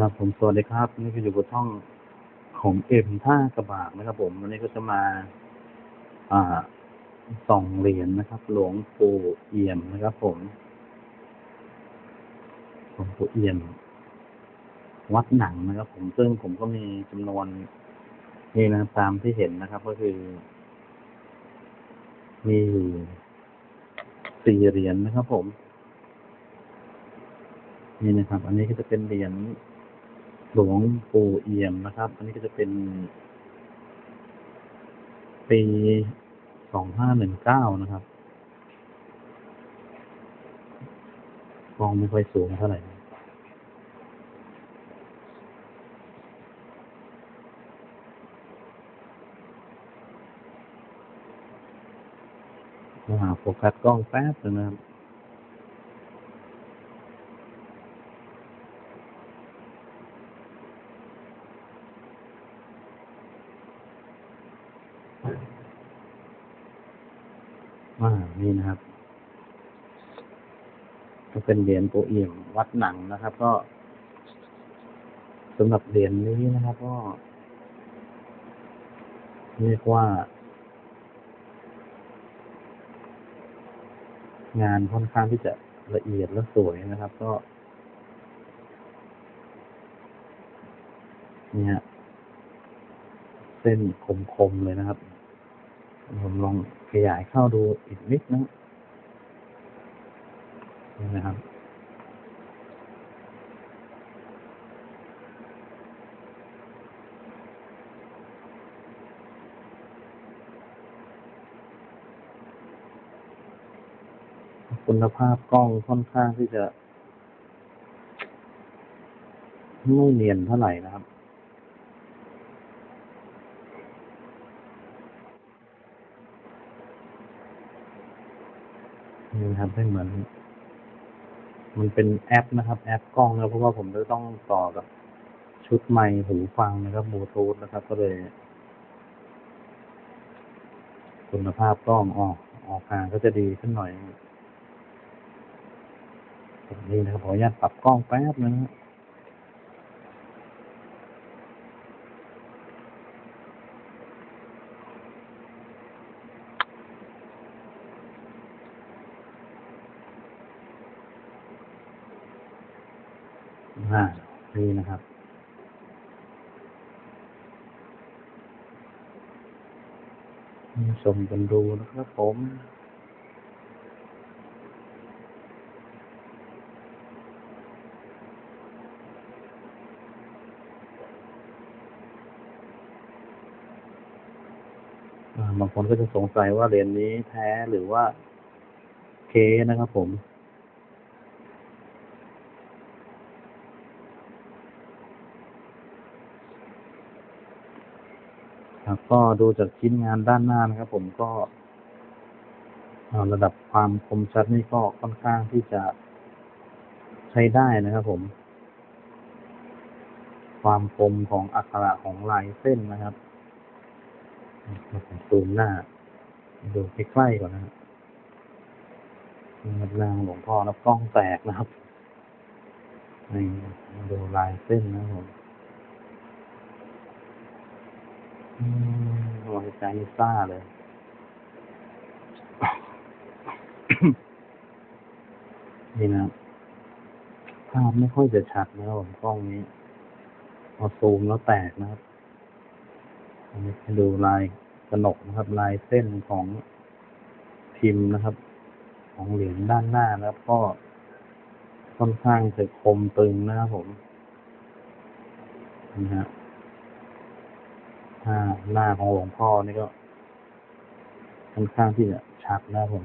ครับผมสวัสดีครับ นี่ก็ออยู่กับช่องของเอ็มท่ากระบากนะครับ ผมวันนี้ก็จะมา อ่าส่องเหรียญนะครับ หลวงปู่เอี่ยมนะครับ ผมหลวงปู่เอี่ยม วัดหนังนะครับ ผมซึ่งผมก็มีจำนวนนี่นะตามที่เห็นนะครับ ก็คือ มีสี่เหรียญนะครับ ผมนี่นะครับ อันนี้ก็จะเป็นเหรียญ หลวงปู่เอี่ยมนะครับ อันนี้ก็จะเป็น ปีสองห้าหนึ่งเก้านะครับมองไม่ค่อยสูงเท่าไหร่มาหาโฟกัสกล้องแป๊บนึงนะครับ อ่า นี่นะครับ ก็ เป็นเหรียญโปเอี่ยมวัดหนังนะครับ ก็สำหรับเหรียญนี้นะครับ ก็ เรียกว่า งานค่อนข้างที่จะละเอียดและสวยนะครับ ก็เนี่ยเส้นคมๆเลยนะครับ ผมลองขยายเข้าดูอีกนิดนะ นะครับ คุณภาพกล้องค่อนข้างที่จะ ไม่เนียนเท่าไหร่นะครับนี่ครับไม่เหมือน มันเป็นแอปนะครับ แอปกล้องนะเพราะว่าผมจะต้องต่อกับชุดไมค์หูฟังนะครับบลูทูธนะครับ ก็เลยคุณภาพกล้องออกออกห่างก็จะดีขึ้นหน่อยนี่นะครับขออนุญาตปรับกล้องแป๊บนึงนะ อ่านี่นะครับ ชมกันดูนะครับผมบางคนก็จะสงสัยว่าเหรียญนี้แท้หรือว่าเคนะครับผม ครับ ก็ดูจากชิ้นงานด้านหน้านะครับ ผมก็ระดับความคมชัดนี่ก็ค่อนข้างที่จะใช้ได้นะครับ ผม ความคมของอักขระของลายเส้นนะครับซูมหน้า ดูใกล้ๆก่อนนะครับนี่ครับนางหลวงพ่อแล้วกล้องแตกนะครับนี่ดูลายเส้นนะครับผม อืมหัวใจซ่าเลยนี่นะภาพไม่ค่อยจะชัดนะครับผมกล้องนี้พอซูมแล้วแตกนะครับอันนี้ดูลายกระหนกนะครับ ลายเส้นของพิมพ์นะครับ ของเหรียญด้านหน้านะครับก็ค่อนข้างจะคมตึงนะครับผมนะฮะ หน้าหน้าของหลวงพ่อนี่ก็ค่อนข้างที่จะชัดนะผม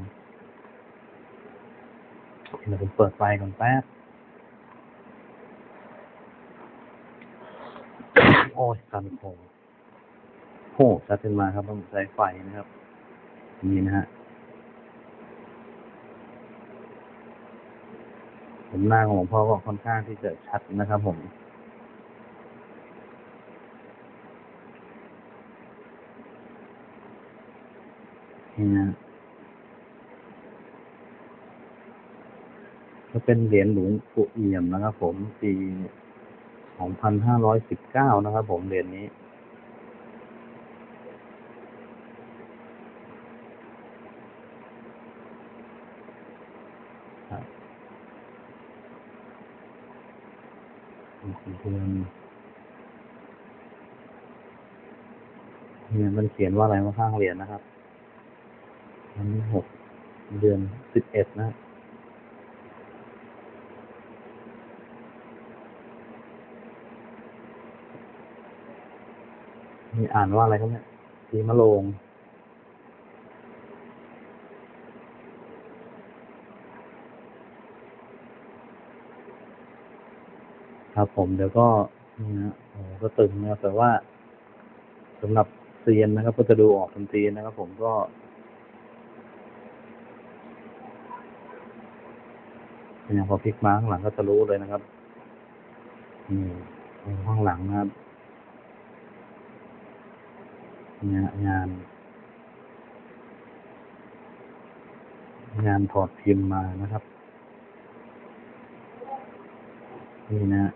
เดี๋ยวผมเปิดไฟก่อนแป๊บ โอ้ยคันคงโหชัดขึ้นมาครับต้องใช้ไฟนะครับ นี่นะฮะผมหน้าของหลวงพ่อก็ค่อนข้างที่จะชัดนะครับผม นี่นะเป็นเหรียญหลวงปู่เอี่ยมนะครับผมปีองพันห้าร้อยสิบเก้านะครับผมเหรียญนี้ครับเดือนเนี่ยมันเขียนว่าอะไรมาข้างเหรียญนะครับ วันที่หกเดือนสิบเอ็ดนะนี่อ่านว่าอะไรครับเนี่ยสีมะโรงครับผมเดี๋ยวก็นี่นะโอ้ก็ตึงนะแต่ว่าสำหรับเซียนนะครับก็จะดูออกทันทีนะครับ ผมก็ เนี่ยพอพลิกมาข้างหลังก็จะรู้เลยนะครับนี่ข้างหลังนะครับเนี่ยงานงานถอดพิมพ์มานะครับ นี่นะ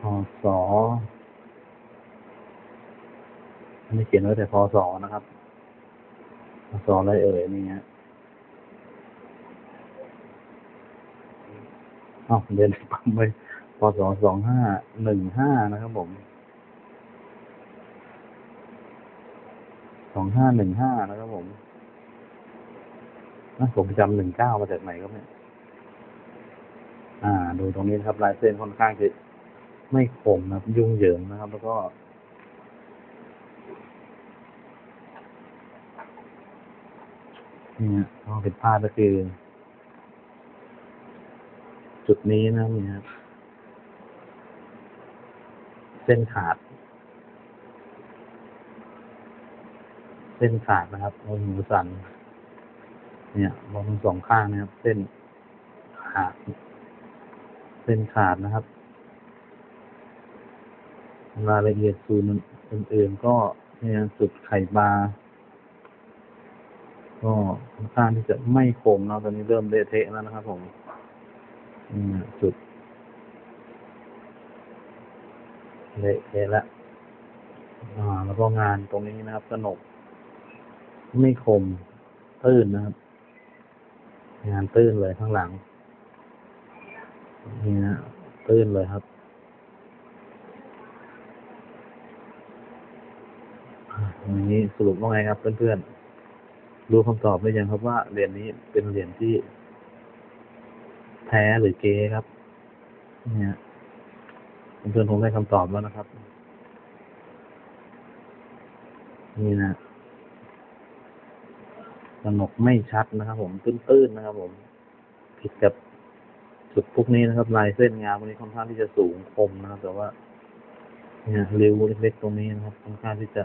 พศอันนี้เขียนไว้แต่พศนะครับ พศอะไรเอ่ยนี่ฮะอ้าวเดินปั๊มไปพศสองห้าหนึ่งห้านะครับผมสองห้าหนึ่งห้านะครับผมนะผมจำหนึ่งเก้ามาจากไหนก็ไม่อ่า ดูตรงนี้นะครับ ลายเส้นค่อนข้างจะไม่คมนะครับ ยุ่งเหยิงนะครับ แล้วก็ เนี่ยข้อผิดพลาดก็คือ จุดนี้นะนี่ครับ เส้นขาด เส้นขาดนะครับบนหูสันเนี่ยบนสองข้างนะครับ เส้นขาด เส้นขาดนะครับรายละเอียดส่วนอื่นๆก็เนี่ยจุดไข่ปลา ก็ค่อนข้างที่จะไม่คมเนาะตอนนี้เริ่มเละเทะแล้วนะครับผมจุดเละเทะแล้วอ่าแล้วก็งานตรงนี้นะครับสนกไม่คม ตื้นนะครับ งานตื้นเลยข้างหลัง นี่นะตื้นเลยครับอย่างนี้สรุปว่าไงครับเพื่อนๆ รู้คำตอบหรือยังครับว่าเหรียญนี้เป็นเหรียญที่ แท้หรือเก๊ครับ เนี่ยเพื่อนๆคงได้คำตอบแล้วนะครับ นี่นะสนกไม่ชัดนะครับ ผมตื้นๆนะครับ ผม ผิดกับจุดพวกนี้นะครับ ลายเส้นงานพวกนี้ค่อนข้างที่จะสูงคมนะครับ แต่ว่า เนี่ยริ้วเล็กๆตรงนี้นะครับค่อนข้างที่จะ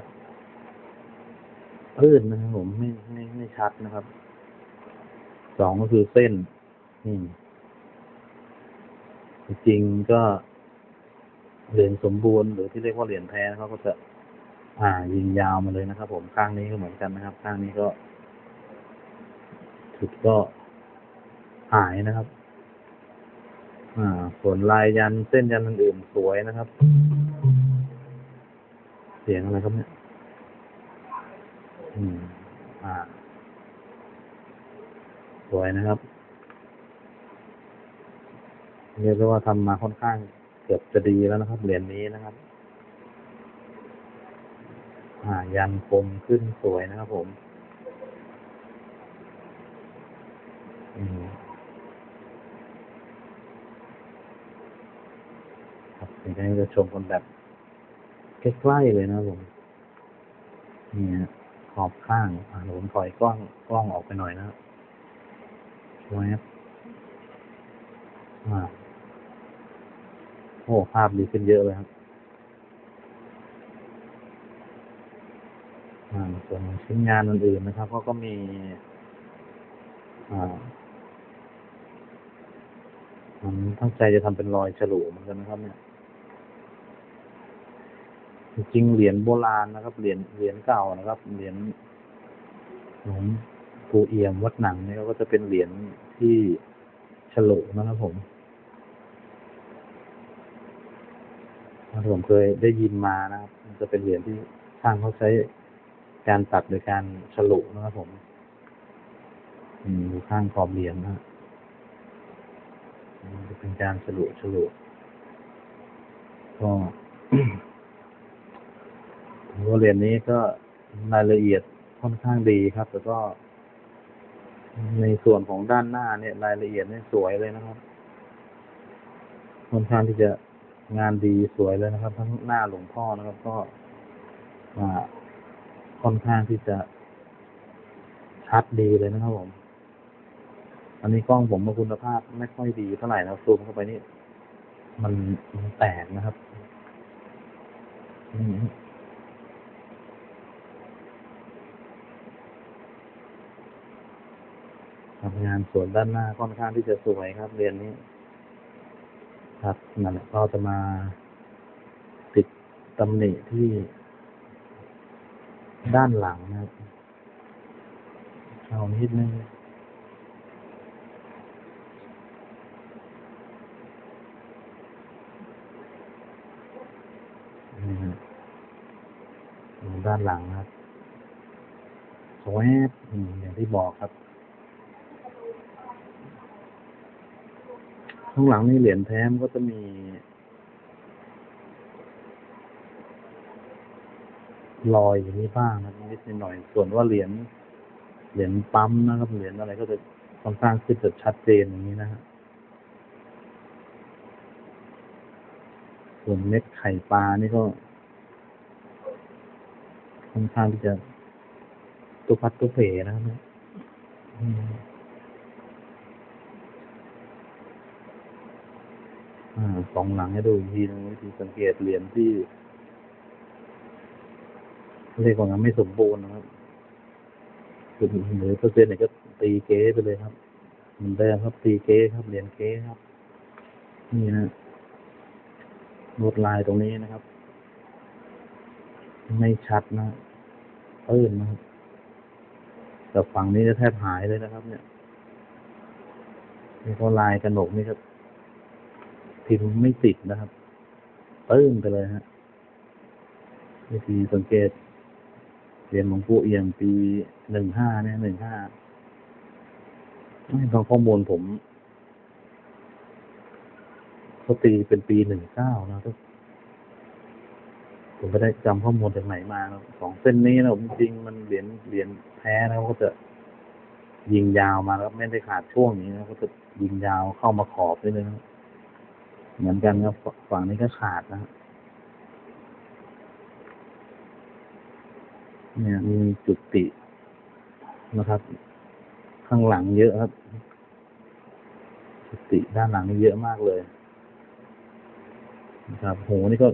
ตื้นนะครับผมไม่ไม่ไม่ชัดนะครับสองก็คือเส้นอืมจริงก็เหรียญสมบูรณ์หรือที่เรียกว่าเหรียญแท้นะครับก็จะ อ่า ยิงยาวมาเลยนะครับ ผมข้างนี้ก็เหมือนกันนะครับ ข้างนี้ก็จุดก็หายนะครับ อ่า ส่วนลายยันเส้นยันอื่นๆสวยนะครับ เสียงอะไรครับเนี่ย อืม อ่า สวยนะครับ เรียกได้ว่าทำมาค่อนข้างเกือบจะดีแล้วนะครับ เหรียญนี้นะครับ อ่า ยันคมขึ้นสวยนะครับผม อืมครับเดี๋ยวจะชมกันแบบใกล้ๆเลยนะครับผมนี่ฮะ ขอบข้างอ่าผมถอยกล้องกล้องออกไปหน่อยนะครับสวบอ่าโอ้ภาพดีขึ้นเยอะเลยครับอ่าส่วนชิ้นงานอื่นๆนะครับเขาก็มีอ่าผมตั้งใจจะทำเป็นรอยฉลุเหมือนกันนะครับเนี่ย จริงเหรียญโบราณนะครับ เหรียญเหรียญเก่านะครับ เหรียญหลวงปู่เอี่ยมวัดหนังเนี่ยก็จะเป็นเหรียญที่ฉลุนะครับผมผมเคยได้ยินมานะครับ จะเป็นเหรียญที่ช่างเขาใช้การตัดโดยการฉลุนะครับผมอืมอยู่ข้างขอบเหรียญนะฮะมันจะเป็นการฉลุฉลุก็ ผมว่าเรียญนี้ก็รายละเอียดค่อนข้างดีครับ แล้วก็ ในส่วนของด้านหน้าเนี่ย รายละเอียดเนี่ยสวยเลยนะครับ ค่อนข้างที่จะงานดีสวยเลยนะครับ ทั้งหน้าหลวงพ่อนะครับ ก็อ่าค่อนข้างที่จะชัดดีเลยนะครับผม อันนี้กล้องผมคุณภาพไม่ค่อยดีเท่าไหร่นะซูมเข้าไปนี่ มันมันแตกนะครับ อืมครับ งานสวนด้านหน้าค่อนข้างที่จะสวยครับ เรียนนี้ ครับนั่นแหละก็จะมาติดตำหนิที่ด้านหลังนะครับเอานิดนึงดูด้านหลังครับสวยอย่างที่บอกครับ ข้างหลังนี่เหรียญแท้มก็จะมี รอยอย่างนี้บ้างนะนิดหน่อย ส่วนว่าเหรียญเหรียญปั๊มนะครับ เหรียญอะไรก็จะค่อนข้างขึ้นจะชัดเจนอย่างนี้นะฮะส่วนเม็ดไข่ปลานี่ก็ค่อนข้างที่จะตุพัดตุเพนะครับเนี่ยอืมอ่า สองหลังให้ดูอีกทีนึงวิธีสังเกตเหรียญที่เรียกว่างั้นไม่สมบูรณ์นะครับคือหรือเปอร์เซ็นต์เนี่ยก็ตีเก๊ไปเลยครับมือนเดิมครับตีเก๊ครับเหรียญเก๊ครับ นี่นะลวดลายตรงนี้นะครับ ไม่ชัดนะเอิ้นนะครับแต่ฝั่งนี้จะแทบหายเลยนะครับ เนี่ยนี่ก็ลายกระหนกนี่ครับ พิมพ์ไม่ติดนะครับเอิ้นไปเลยฮะวิธีสังเกตเรียนหลวงปู่เอียงปีหนึ่งห้าเนี่ยหนึ่งห้าตอนข้อมูลผมเขาตีเป็นปีหนึ่งเก้านะครับผมไม่ได้จำข้อมูลจากไหนมาสองเส้นนี้นะผมจริงมันเหรียญเหรียญแท้นะก็จะยิงยาวมาแล้วไม่ได้ขาดช่วงนี้นะเขาจะยิงยาวเข้ามาขอบด้วยนะ เหมือนกันครับฝั่งนี้ก็ขาดนะเนี่ยมีจุดตินะครับ ข้างหลังเยอะครับ จุดติด้านหลังนี่เยอะมากเลยนะครับโหนี่ก็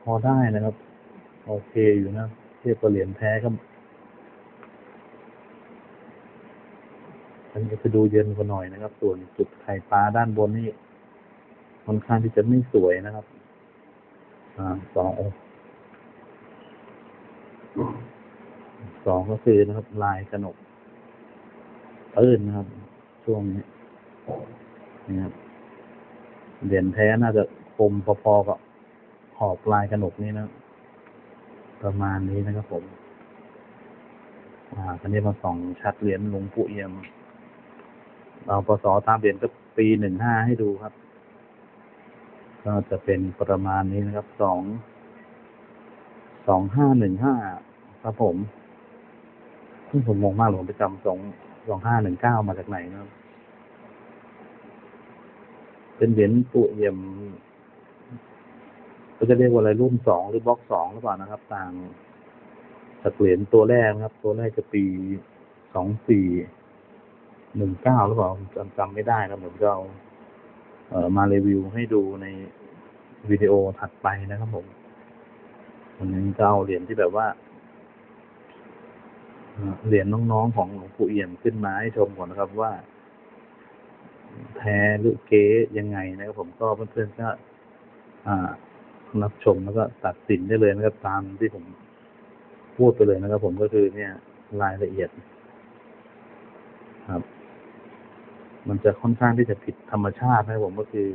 พอได้นะครับ โอเคอยู่นะเทียบกับเหรียญแท้ก็อันนี้จะดูเย็นกว่าหน่อยนะครับ ส่วนจุดไข่ปลาด้านบนนี่ ค่อนข้างที่จะไม่สวยนะครับ อ่าสองสองก็คือนะครับ ลายกระหนกเอิ้นนะครับ ช่วงนี้นี่ครับเหรียญแท้น่าจะคมพอๆกับขอบลายกระหนกนี้นะ ประมาณนี้นะครับผม อ่าคันนี้มาส่องชัดเหรียญหลวงปู่เอี่ยม เราปศตามเหรียญก็ปีหนึ่งห้าให้ดูครับ ก็จะเป็นประมาณนี้นะครับ สอง สองห้าหนึ่งห้าครับผมซึ่งผมงงมากเลยผมไปจำสองสองห้าหนึ่งเก้ามาจากไหนนะครับ เป็นเหรียญปู่เอี่ยมก็จะเรียกว่าอะไรรุ่นสองหรือบล็อกสองหรือเปล่านะครับ ต่างจากเหรียญตัวแรกนะครับ ตัวแรกจะปีสองสี่หนึ่งเก้าหรือเปล่าจำจำไม่ได้นะผมจะเอาเอ่อ มารีวิวให้ดูในวิดีโอถัดไปนะครับผมวันนี้จะเอาเหรียญที่แบบว่าเหรียญน้องๆของหลวงปู่เอี่ยมขึ้นมาให้ชมก่อนนะครับว่า แท้หรือเก๊ยังไงนะครับผมก็เพื่อนๆก็รับชมแล้วก็ตัดสินได้เลยนะครับตามที่ผมพูดไปเลยนะครับผมก็คือเนี่ยรายละเอียด ครับ มันจะค่อนข้างที่จะผิดธรรมชาตินะผมก็คือ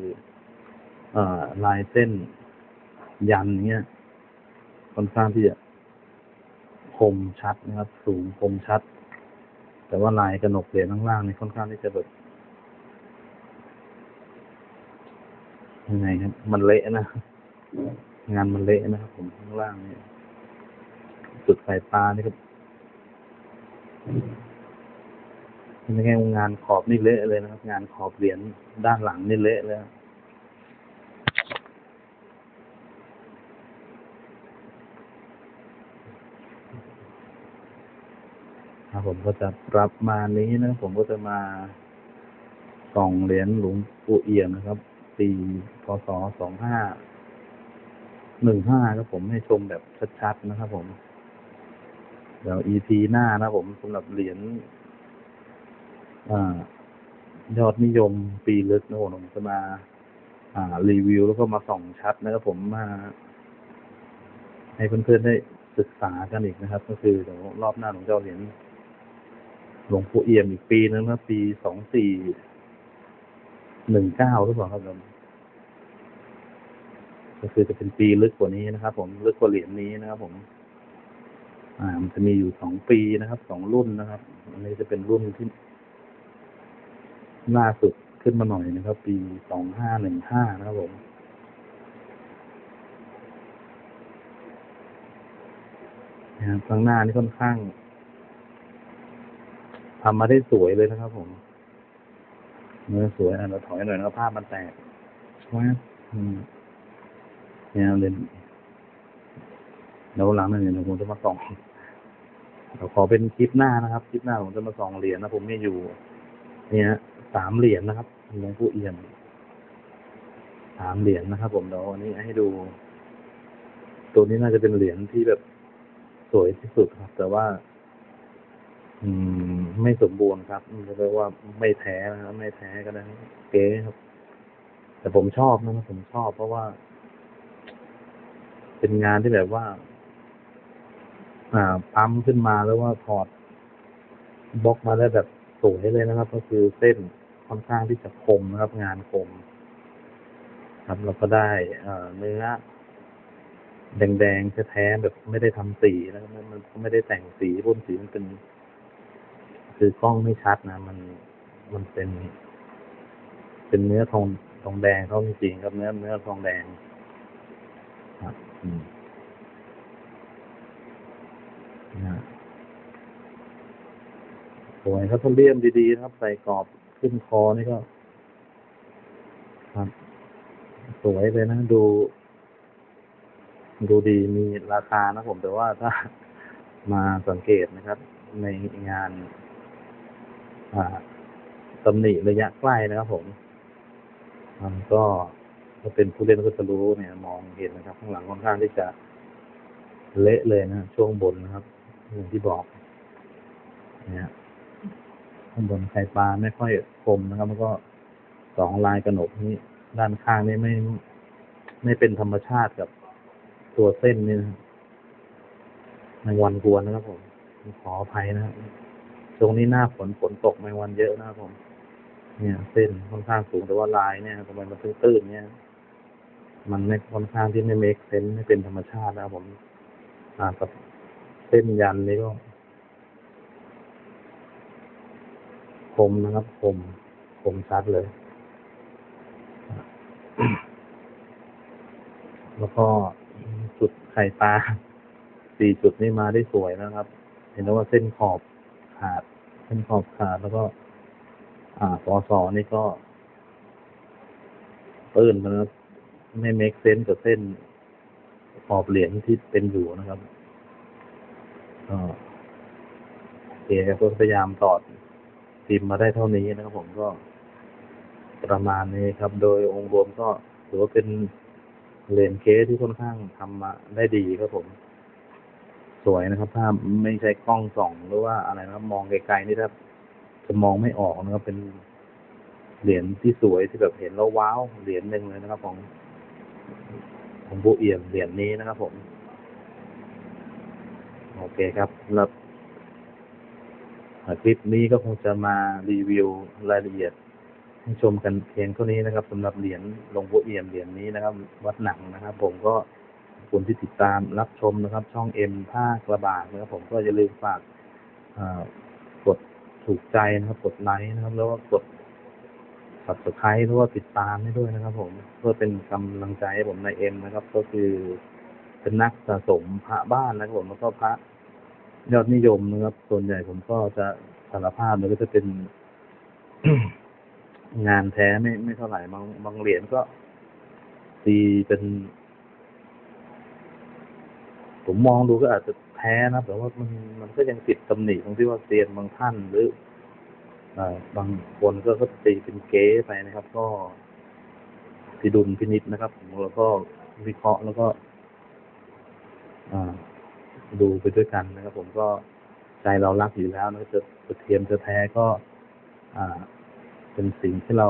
เอ่อลายเส้นยันเนี้ยค่อนข้างที่จะคมชัดนะครับ สูงคมชัด แต่ว่าลายกระหนกเหรียญข้างล่างนี่ค่อนข้างที่จะแบบยังไงครับ มันเละนะ งานมันเละนะครับผมข้างล่างเนี่ยจุดสายตานี่ครับ ไม่ใช่งานขอบนี่เละเลยนะครับ งานขอบเหรียญด้านหลังนี่เละเลยครับผมก็จะรับมานี้นะ ผมก็จะมาส่องเหรียญหลวงปู่เอี่ยมนะครับ ปีพศสองห้าหนึ่งห้าครับผมให้ชมแบบชัดๆนะครับผม เดี๋ยว EP หน้านะผมสำหรับเหรียญ ยอดนิยมปีลึกนะผมผมจะมา อ่า รีวิวแล้วก็มาส่องชัดนะครับผมมา ให้เพื่อนๆได้ศึกษากันอีกนะครับ ก็คือเดี๋ยวรอบหน้าผมจะเอาเหรียญหลวงปู่เอี่ยมอีกปีนึงนะปีสองสี่หนึ่งเก้าหรือเปล่าครับผมก็คือจะเป็นปีลึกกว่านี้นะครับ ผมลึกกว่าเหรียญนี้นะครับ ผม อ่า มันจะมีอยู่สองปีนะครับสองรุ่นนะครับ อันนี้จะเป็นรุ่นที่ ล่าสุดขึ้นมาหน่อยนะครับ ปีสองห้าหนึ่งห้านะครับผมนะครับข้างหน้านี่ค่อนข้างทำมาได้สวยเลยนะครับ ผมเนื้อสวยอะเราถอยหน่อยนะครับภาพมันแตกใช่ไหมอืมเนี่ยเล่นแล้วหลังนั้นเนี่ยเดี๋ยวผมจะมาส่องเราขอเป็นคลิปหน้านะครับ คลิปหน้าผมจะมาส่องเหรียญนะผมมีอยู่ เนี่ย สามเหรียญนะครับหลวงปู่เอี่ยมสามเหรียญนะครับ ผมเดี๋ยววันนี้ให้ดู ตัวนี้น่าจะเป็นเหรียญที่แบบสวยที่สุดครับ แต่ว่า อืม ไม่สมบูรณ์ครับเรียกว่าไม่แท้นะครับไม่แท้ก็ได้เก๋ครับ แต่ผมชอบนะครับผมชอบเพราะว่า เป็นงานที่แบบว่า อ่าปั๊มขึ้นมาแล้วว่าถอดบล็อกมาได้แบบสวยเลยนะครับ ก็คือเส้น ค่อนข้างที่จะคมนะครับ งานคม ครับแล้วก็ได้เอ่อเนื้อ แดงๆแท้ๆแบบไม่ได้ทำสีนะครับมันมันไม่ได้แต่งสีพ่นสีมันเป็น คือกล้องไม่ชัดนะ มันมันเป็น เป็นเนื้อทองทองแดงเขาจริงครับเนื้อเนื้อทองแดงครับอืมนะสวยครับต้องเลี่ยมดีๆนะครับใส่กรอบ ขึ้นคอนี่ก็ครับสวยเลยนะ ดู ดูดีมีราคานะผม แต่ว่าถ้ามาสังเกตนะครับ ในงานอ่าตำหนิระยะใกล้นะครับผมมันก็ถ้าเป็นผู้เล่นก็จะรู้เนี่ย มองเห็นนะครับ ข้างหลังค่อนข้างที่จะเละเลยนะ ช่วงบนนะครับอย่างที่บอก เนี่ย ข้างบนไข่ปลาไม่ค่อยคมนะครับแล้วก็สองลายกระหนกนี้ด้านข้างนี่ไม่ไม่เป็นธรรมชาติกับตัวเส้นนี่นะครับแมงวันกวนนะครับผมขออภัยนะครับตรงนี้หน้าฝนฝนตกแมงวันเยอะนะครับผม เนี่ย เส้นค่อนข้างสูงแต่ว่าลายเนี่ยทำไมมันตื้นๆเนี่ย มันไม่ค่อนข้างที่ไม่เมคเซนไม่เป็นธรรมชาตินะครับผมอ่ากับเส้นยันนี่ก็ คมนะครับ คม คมชัดเลย แล้วก็จุดไข่ปลาสี่จุดนี่มาได้สวยนะครับ เห็นแล้วว่าเส้นขอบขาด เส้นขอบขาดแล้วก็ อ่าสอสอนี่ก็ปื้นนะครับไม่เมคเซนกับเส้นขอบเหรียญที่เป็นอยู่นะครับก็โอเคครับก็พยายามตอด พิมพ์มาได้เท่านี้นะครับผมก็ประมาณนี้ครับ โดยองค์รวมก็ถือว่าเป็นเลนเคสที่ค่อนข้างทำมาได้ดีครับผม สวยนะครับ ถ้าไม่ใช้กล้องส่องหรือว่าอะไรนะครับ มองไกลๆนี่ถ้าจะมองไม่ออกนะครับ เป็นเหรียญที่สวยที่แบบเห็นแล้วว้าวเหรียญหนึ่งเลยนะครับ ของของบูเอี่ยมเหรียญนี้นะครับผม โอเคครับสำหรับ คลิปนี้ก็คงจะมารีวิวรายละเอียดให้ชมกันเพียงเท่านี้นะครับสำหรับเหรียญหลวงพ่อเอี่ยมเหรียญนี้นะครับ วัดหนังนะครับ ผมก็ขอบคุณที่ติดตามรับชมนะครับ ช่องเอ็มภาคระบาดนะครับ ผมก็อย่าลืมฝากกดถูกใจนะครับกดไลค์นะครับ แล้วก็กด subscribe หรือว่าติดตามให้ด้วยนะครับ ผมเพื่อเป็นกำลังใจให้ผมในเอ็มนะครับ ก็คือเป็นนักสะสมพระบ้านนะครับผมแล้วก็พระ ยอดนิยมนะครับ ส่วนใหญ่ผมก็จะสารภาพเลยก็จะเป็น งานแท้ไม่ไม่เท่าไหร่บางบางเหรียญก็ตีเป็น ผมมองดูก็อาจจะแท้นะแต่ว่ามันมันก็ยังติดตำหนิตรงที่ว่าเซียนบางท่านหรือเอ่อบางคนก็ก็ตีเป็นเก๊ไปนะครับ ก็พิดุลพินิษนะครับผมแล้วก็วิเคราะห์แล้วก็ อ่า ดูไปด้วยกันนะครับ ผมก็ใจเรารักอยู่แล้วนะจะจะเทียมจะแท้ก็ อ่า เป็นสิ่งที่เรา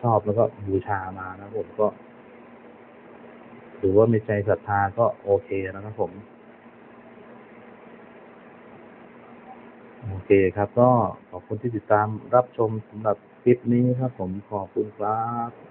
ชอบแล้วก็บูชามานะผมก็ถือว่ามีใจศรัทธาก็โอเคนะครับผมโอเคครับ ก็ขอบคุณที่ติดตามรับชมสำหรับคลิปนี้ครับ ผมขอบคุณครับ